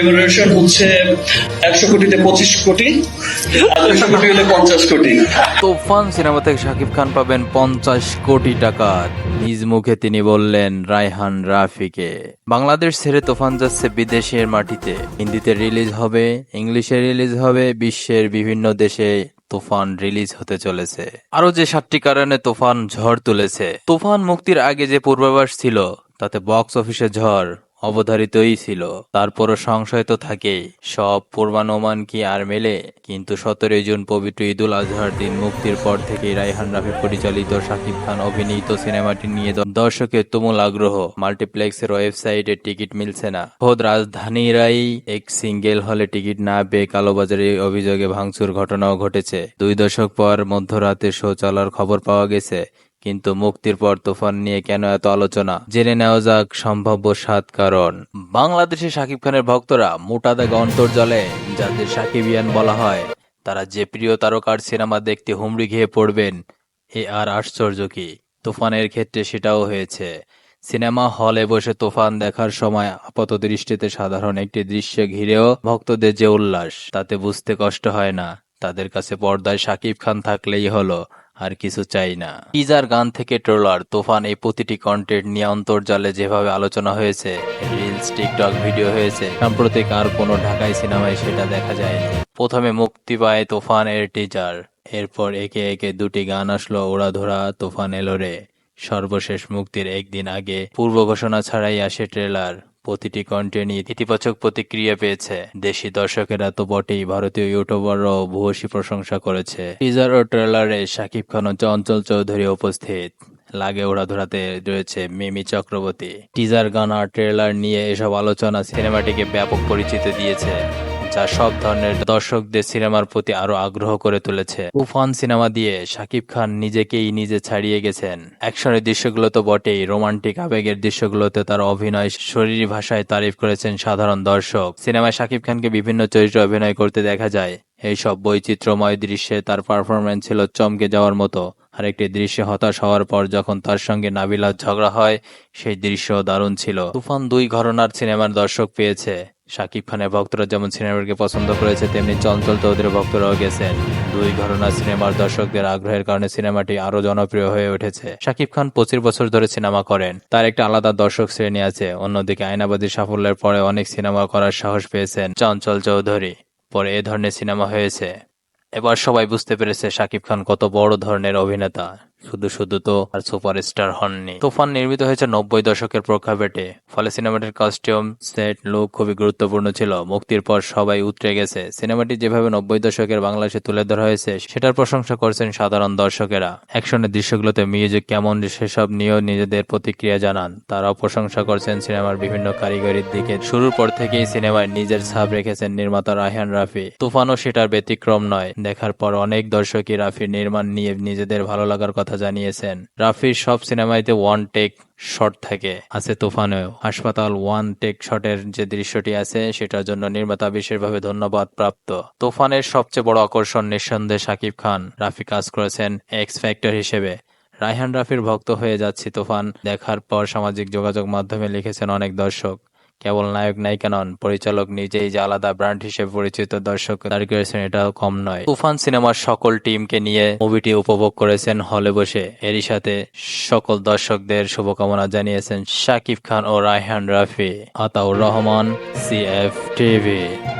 Evaluation হচ্ছে একশো কোটিতে পঁচিশ কোটি দুশো কোটি হলে পঞ্চাশ কোটি। সিনেমা থেকে শাকিব খান পাবেন পঞ্চাশ কোটি নিজ মুখে তিনি বললেন, রায়হান রাফিকে। বাংলাদেশ ছেড়ে তুফান যাচ্ছে বিদেশের মাটিতে। হিন্দিতে রিলিজ হবে, ইংলিশে রিলিজ হবে, বিশ্বের বিভিন্ন দেশে তুফান রিলিজ হতে চলেছে। আরও যে সাতটি কারণে তুফান ঝড় তুলেছে। তুফান মুক্তির আগে যে পূর্বাভাস ছিল, তাতে বক্স অফিসে ঝড় অবধারিতই ছিল। তারপরও সংশয় তো থাকেই। সব পূর্বানুমান কি আর মেলে? কিন্তু সতেরোই জুন পবিত্র ঈদুল আজহার দিন মুক্তির পর থেকেই রায়হান রাফি পরিচালিত শাকিব খান অভিনীত সিনেমাটি নিয়ে দর্শকের তুমুল আগ্রহ। মাল্টিপ্লেক্সের ওয়েবসাইটে টিকিট মিলছে না। খোদ রাজধানীরাই এক সিঙ্গেল হলে টিকিট না পেয়ে কালোবাজারে অভিযোগে ভাঙচুর ঘটনাও ঘটেছে। দুই দশক পর মধ্যরাতে শো চলার খবর পাওয়া গেছে। কিন্তু মুক্তির পর তুফান নিয়ে কেন এত আলোচনা? জেনে নেওয়া যাক সম্ভাব্য সাত কারণ। বাংলাদেশে শাকিব খানের ভক্তরা মোটা দাগ অন্তর্জলে যাদের সাকিবিয়ান বলা হয়, তারা যে প্রিয় তারকার সিনেমা দেখতে হুমড়ি খেয়ে পড়বেন, এ আর আশ্চর্য কি? তুফানের ক্ষেত্রে সেটাও হয়েছে। সিনেমা হলে বসে তুফান দেখার সময় আপাত দৃষ্টিতে সাধারণ একটি দৃশ্য ঘিরেও ভক্তদের যে উল্লাস, তাতে বুঝতে কষ্ট হয় না। তাদের কাছে পর্দায় শাকিব খান থাকলেই হলো। আর কিছু চাই না। টিজার গান থেকে ট্রোলার, তোফান এই প্রতিটি কন্টেন্ট নিয়ে অন্তর্জালে যেভাবে আলোচনা হয়েছে রিলস টিকটক ভিডিও হয়েছে, সাম্প্রতিক আর কোনো ঢাকাই সিনেমায় সেটা দেখা যায়নি। প্রথমে মুক্তি পায় তোফান এর টিজার এরপর একে একে দুটি গান আসলো ওড়াধরা তুফান এলো রে। সর্বশেষ মুক্তির একদিন আগে পূর্ব ঘোষণা ছাড়াই আসে ট্রেলার প্রতিটি কন্টেন্ট ইতিবাচক প্রতিক্রিয়া পেয়েছে। দেশি দর্শকেরা তো বটেই ভারতীয় ইউটিউবাররাও ভূয়সী প্রশংসা করেছে। টিজার ও ট্রেলারে শাকিব খান ও চঞ্চল চৌধুরী উপস্থিত। লাগে ওড়া ধরাতে রয়েছে মিমি চক্রবর্তী। টিজার গান ট্রেলার নিয়ে এসব আলোচনা সিনেমাটিকে ব্যাপক পরিচিতি দিয়েছে। যা সব ধরনের দর্শকদের সিনেমার প্রতি আরও আগ্রহ করে তুলেছে। তুফান সিনেমা দিয়ে শাকিব খান নিজেকেই নিজে ছাড়িয়ে গেছেন। অ্যাকশনের দৃশ্যগুলো তো বটেই, রোমান্টিক আবেগের দৃশ্যগুলোতে তার অভিনয় শরীরী ভাষায় তারিফ করেছেন সাধারণ দর্শক। সিনেমায় শাকিব খানকে বিভিন্ন চরিত্রে অভিনয় করতে দেখা যায়। এই সব বৈচিত্র্যময় দৃশ্যে তার পারফরমেন্স ছিল চমকে যাওয়ার মতো। আরেকটি দৃশ্যে হতাশ হওয়ার পর যখন তার সঙ্গে নাবিলার ঝগড়া হয়, সেই দৃশ্য দারুণ ছিল। তুফান দুই ঘরনার সিনেমার দর্শক পেয়েছে। শাকিব খানের ভক্তরা যেমন সিনেমাকে পছন্দ করেছে, তেমনি চঞ্চল চৌধুরীর ভক্তরাও গেছেন। দুই ঘটনা সিনেমার দর্শকদের আগ্রহের কারণে সিনেমাটি আরও জনপ্রিয় হয়ে উঠেছে। শাকিব খান পঁচিশ বছর ধরে সিনেমা করেন। তার একটা আলাদা দর্শক শ্রেণি আছে। অন্যদিকে আয়নাবাদী সাফল্যের পরে অনেক সিনেমা করার সাহস পেয়েছেন চঞ্চল চৌধুরী। পরে এ ধরনের সিনেমা হয়েছে। এবার সবাই বুঝতে পেরেছে শাকিব খান কত বড় ধরনের অভিনেতা। শুধু শুধু তো আর সুপারস্টার হননি। তুফান নির্মিত হয়েছে নব্বই দশকের প্রেক্ষাপটে। ফলে সিনেমাটির কস্টিউম সেট লুক খুবই গুরুত্বপূর্ণ ছিল। মুক্তির পর সবাই উতরে গেছে। সিনেমাটি যেভাবে নব্বই দশকের বাংলাদেশে তুলে ধরা হয়েছে, সেটার প্রশংসা করছেন সাধারণ দর্শকেরা। অ্যাকশনের দৃশ্যগুলোতে মিউজিক কেমন, সেসব নিয়েও নিজেদের প্রতিক্রিয়া জানান। তারাও প্রশংসা করছেন সিনেমার বিভিন্ন কারিগরির দিকে। শুরুর পর থেকেই সিনেমায় নিজের ছাপ রেখেছেন নির্মাতা রায়হান রাফি। তুফানও সেটার ব্যতিক্রম নয়। দেখার পর অনেক দর্শকই রাফির নির্মাণ নিয়ে নিজেদের ভালো লাগার কথা জানিয়েছেন। রাফির সব সিনেমাইতে ওয়ান টেক শট থাকে। আছে তুফানেও। হাসপাতাল ওয়ান টেক শটের যে দৃশ্যটি আছে, সেটার জন্য নির্মাতা বিশেষভাবে ধন্যবাদ প্রাপ্ত। তুফানের সবচেয়ে বড় আকর্ষণ নিঃসন্দেহে শাকিব খান। রাফি কাজ করেছেন এক্স ফ্যাক্টর হিসেবে। রায়হান রাফির ভক্ত হয়ে যাচ্ছি তুফান। দেখার পর সামাজিক যোগাযোগ মাধ্যমে লিখেছেন অনেক দর্শক। কেবল নায়ক নায়িকা নন পরিচালক নিজেই যে আলাদা ব্র্যান্ড হিসেবে পরিচিত দর্শক তার করেছেন এটাও কম নয়। তুফান সিনেমার সকল টিমকে নিয়ে মুভিটি উপভোগ করেছেন হলে বসে। এরই সাথে সকল দর্শকদের শুভকামনা জানিয়েছেন শাকিব খান ও Raihan Rafi, Ataur Rahman C F TV.